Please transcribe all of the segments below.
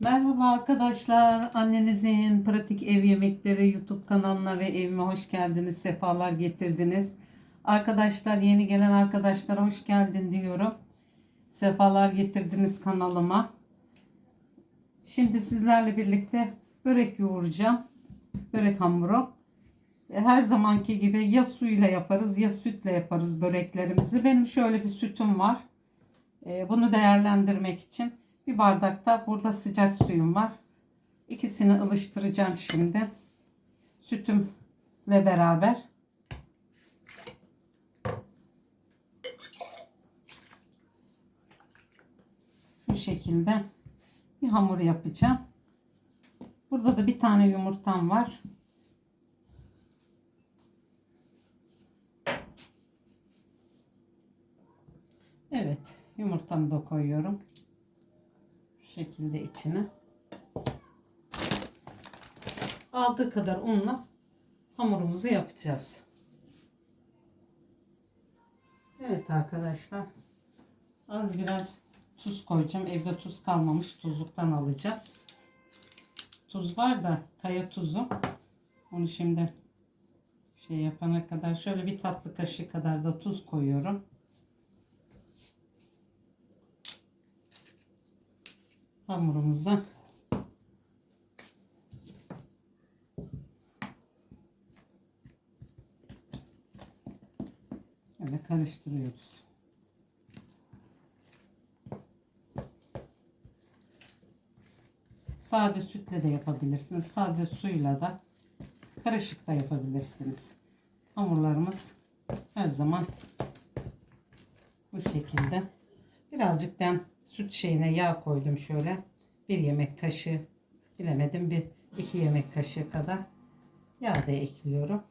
Merhaba arkadaşlar. Annenizin Pratik Ev Yemekleri YouTube kanalına ve evime hoş geldiniz. Sefalar getirdiniz. Arkadaşlar yeni gelen arkadaşlara hoş geldin diyorum. Sefalar getirdiniz kanalıma. Şimdi sizlerle birlikte börek yoğuracağım. Börek hamuru. Her zamanki gibi ya suyla yaparız ya sütle yaparız böreklerimizi. Benim şöyle bir sütüm var. E, Bunu değerlendirmek için bir bardakta burada sıcak suyum var. İkisini ılıştıracağım şimdi. Sütümle beraber. Bu şekilde bir hamur yapacağım. Burada da bir tane yumurtam var. Evet, yumurtamı da koyuyorum. Şekilde içine. Aldığı kadar unla hamurumuzu yapacağız. Evet arkadaşlar. Az biraz tuz koyacağım. Evde tuz kalmamış. Tuzluktan alacağım. Tuz var da kaya tuzu. Onu şimdi şey yapana kadar şöyle bir tatlı kaşığı kadar da tuz koyuyorum. Hamurumuza böyle karıştırıyoruz. Sade sütle de yapabilirsiniz. Sade suyla da karışık da yapabilirsiniz. Hamurlarımız her zaman bu şekilde. Birazcık ben süt şeyine yağ koydum şöyle. Bir yemek kaşığı bilemedim bir iki yemek kaşığı kadar yağ da ekliyorum.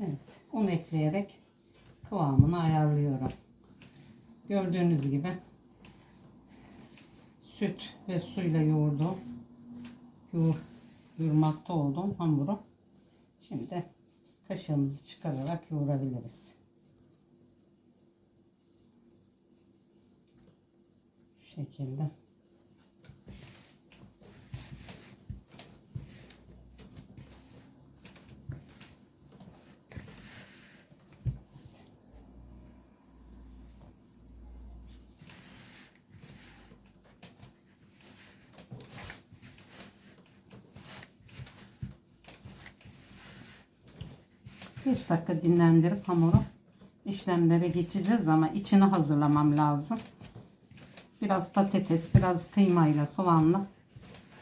Evet un ekleyerek kıvamını ayarlıyorum. Gördüğünüz gibi süt ve suyla yoğurdum. Yoğur, yoğurmakta olduğum hamuru. Şimdi kaşığımızı çıkararak yoğurabiliriz. Şu şekilde. Beş dakika dinlendirip hamuru işlemlere geçeceğiz ama içini hazırlamam lazım. Biraz patates, biraz kıymayla, soğanla.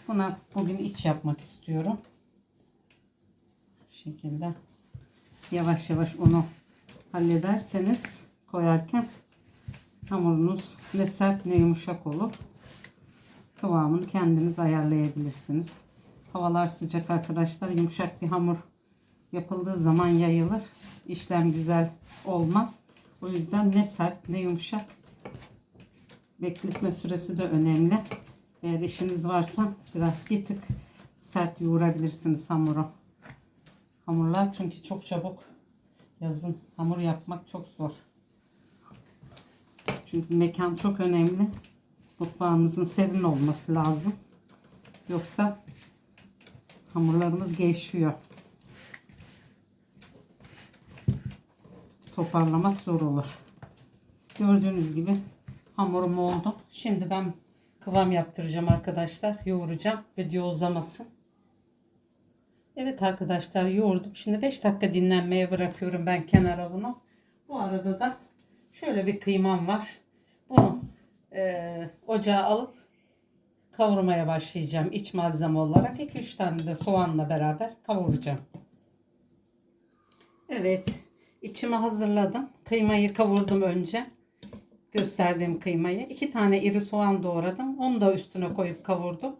Buna bugün iç yapmak istiyorum. Bu şekilde yavaş yavaş onu hallederseniz koyarken hamurunuz ne sert ne yumuşak olur. Kıvamını kendiniz ayarlayabilirsiniz. Havalar sıcak arkadaşlar. Yumuşak bir hamur yapıldığı zaman yayılır. İşlem güzel olmaz. O yüzden ne sert ne yumuşak. Bekletme süresi de önemli. Eğer işiniz varsa biraz bir tık sert yoğurabilirsiniz hamuru. Hamurlar çünkü çok çabuk yazın hamur yapmak çok zor. Çünkü mekan çok önemli. Mutfağınızın serin olması lazım. Yoksa hamurlarımız gevşiyor. Toparlamak zor olur. Gördüğünüz gibi hamurum oldu. Şimdi ben kıvam yaptıracağım arkadaşlar. Yoğuracağım. Video uzamasın. Evet arkadaşlar yoğurdum. Şimdi 5 dakika dinlenmeye bırakıyorum ben kenara bunu. Bu arada da şöyle bir kıymam var. Bunu e, ocağa alıp kavurmaya başlayacağım iç malzeme olarak. 2-3 tane de soğanla beraber kavuracağım. Evet İçimi hazırladım. Kıymayı kavurdum önce. Gösterdiğim kıymayı. iki tane iri soğan doğradım. Onu da üstüne koyup kavurdum.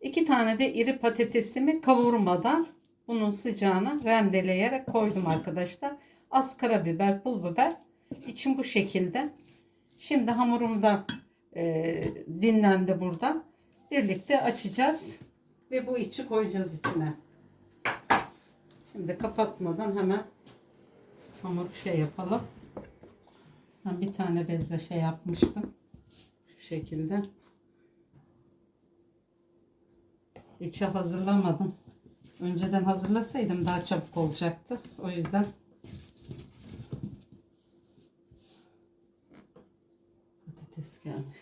İki tane de iri patatesimi kavurmadan bunun sıcağına rendeleyerek koydum arkadaşlar. Az karabiber, pul biber. İçim bu şekilde. Şimdi hamurum da e, dinlendi burada. Birlikte açacağız ve bu içi koyacağız içine. Şimdi kapatmadan hemen hamur şey yapalım. Ben bir tane bezle şey yapmıştım. Şu şekilde. İçi hazırlamadım. Önceden hazırlasaydım daha çabuk olacaktı. O yüzden patates gelmiş.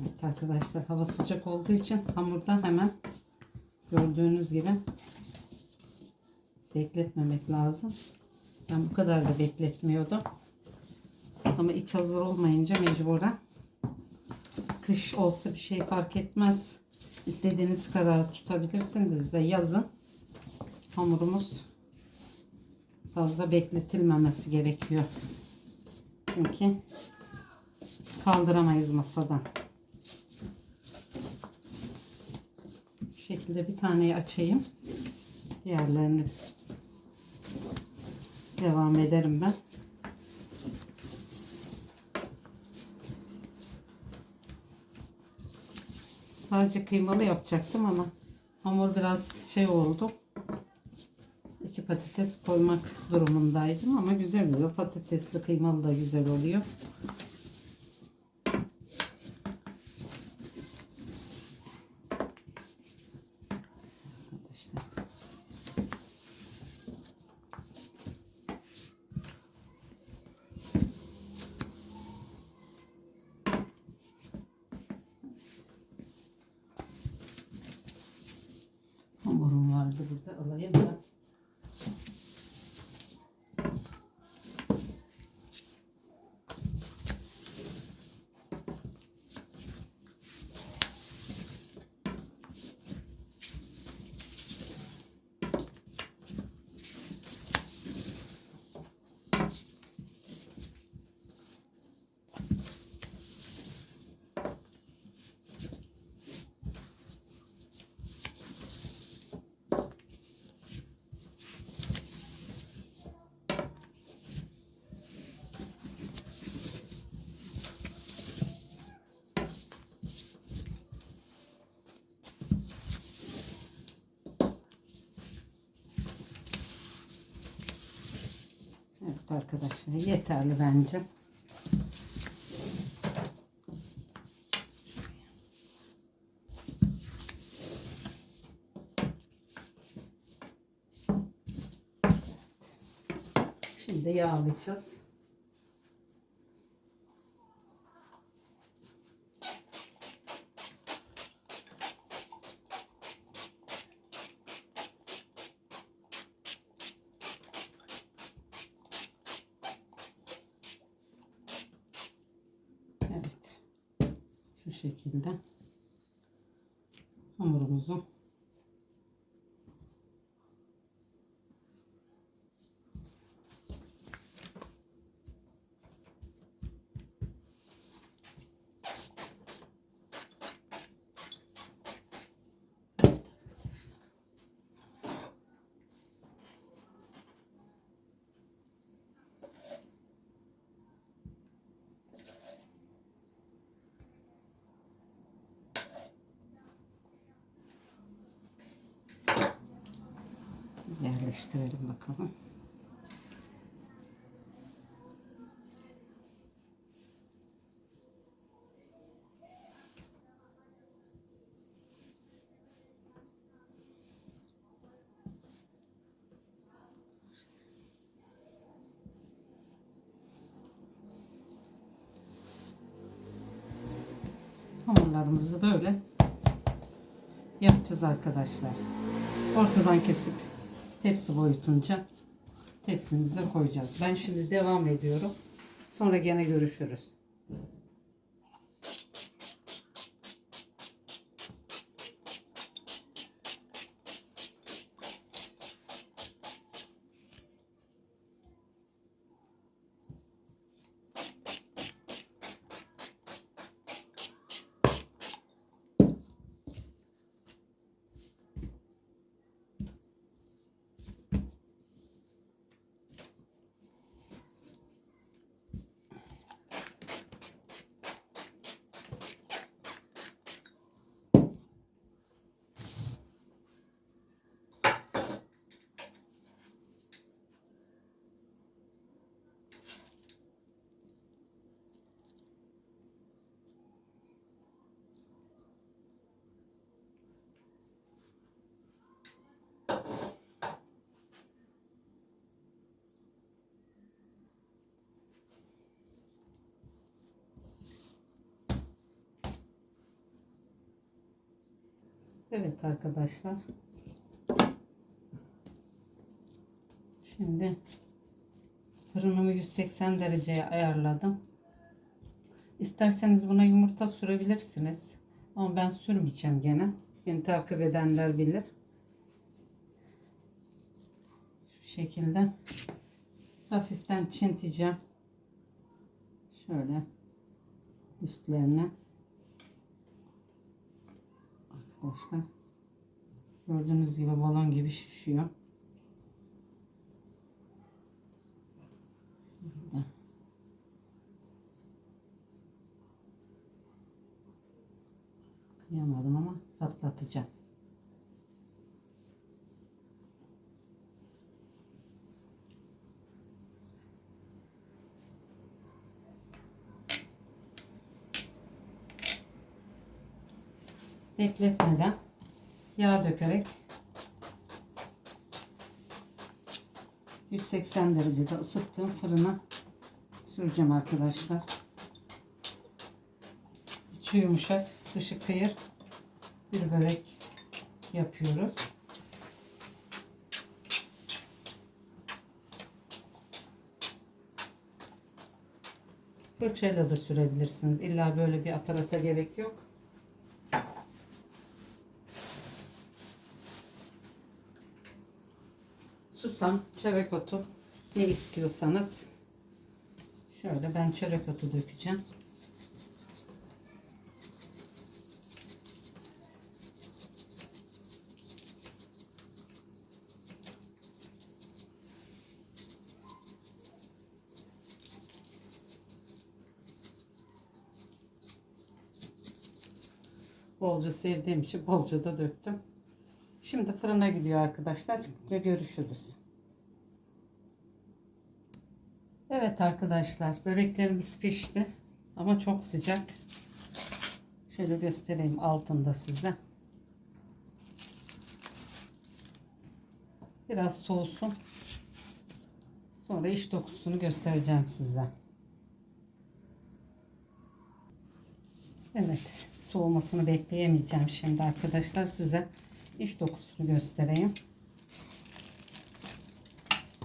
Evet arkadaşlar hava sıcak olduğu için hamurdan hemen gördüğünüz gibi bekletmemek lazım. Ben bu kadar da bekletmiyordum. Ama iç hazır olmayınca mecburen kış olsa bir şey fark etmez. İstediğiniz kadar tutabilirsiniz de yazın hamurumuz fazla bekletilmemesi gerekiyor. Çünkü kaldıramayız masadan. Bu şekilde bir taneyi açayım. Diğerlerini devam ederim ben. Sadece kıymalı yapacaktım ama hamur biraz şey oldu. İki patates koymak durumundaydım ama güzel oluyor. Patatesli kıymalı da güzel oluyor. Arkadaşlar. Hamurum vardı burada alayım ben. Evet arkadaşlar yeterli bence. Şimdi yağlayacağız. Evet. Şu şekilde hamurumuzu yerleştirelim bakalım. Hamurlarımızı böyle yapacağız arkadaşlar. Ortadan kesip tepsi boyutunca tepsimize koyacağız. Ben şimdi devam ediyorum. Sonra gene görüşürüz. Evet arkadaşlar. Şimdi fırınımı 180 dereceye ayarladım. İsterseniz buna yumurta sürebilirsiniz. Ama ben sürmeyeceğim gene. Beni takip edenler bilir. Şu şekilde hafiften çinteceğim. Şöyle üstlerine. Arkadaşlar gördüğünüz gibi balon gibi şişiyor. Şurada. Kıyamadım ama patlatacağım. Bekletmeden yağ dökerek 180 derecede ısıttığım fırına süreceğim arkadaşlar. İçi yumuşak, dışı kıyır bir börek yapıyoruz. Fırçayla da sürebilirsiniz. İlla böyle bir aparata gerek yok. Susam, çörek otu ne istiyorsanız şöyle ben çörek otu dökeceğim. Bolca sevdiğim için bolca da döktüm. Şimdi fırına gidiyor arkadaşlar. Çıkınca görüşürüz. Evet arkadaşlar böreklerimiz pişti. Ama çok sıcak. Şöyle göstereyim altında size. Biraz soğusun. Sonra iç dokusunu göstereceğim size. Evet soğumasını bekleyemeyeceğim şimdi arkadaşlar size iç dokusunu göstereyim.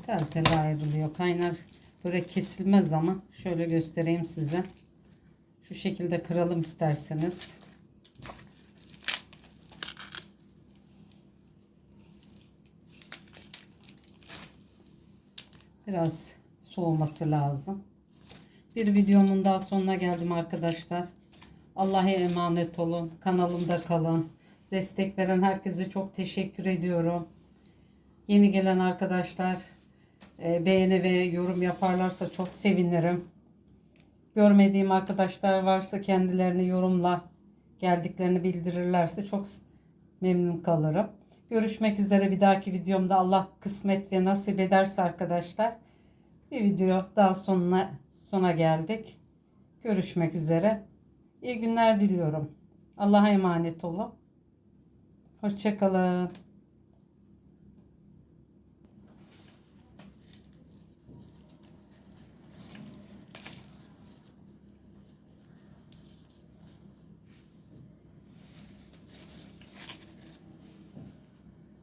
Tel tel ayrılıyor. Kaynar börek kesilmez ama şöyle göstereyim size. Şu şekilde kıralım isterseniz. Biraz soğuması lazım. Bir videomun daha sonuna geldim arkadaşlar. Allah'a emanet olun. Kanalımda kalın. Destek veren herkese çok teşekkür ediyorum. Yeni gelen arkadaşlar e, beğeni ve yorum yaparlarsa çok sevinirim. Görmediğim arkadaşlar varsa kendilerini yorumla geldiklerini bildirirlerse çok memnun kalırım. Görüşmek üzere bir dahaki videomda Allah kısmet ve nasip ederse arkadaşlar. Bir video daha sonuna sona geldik. Görüşmek üzere. İyi günler diliyorum. Allah'a emanet olun. Hoşçakalın.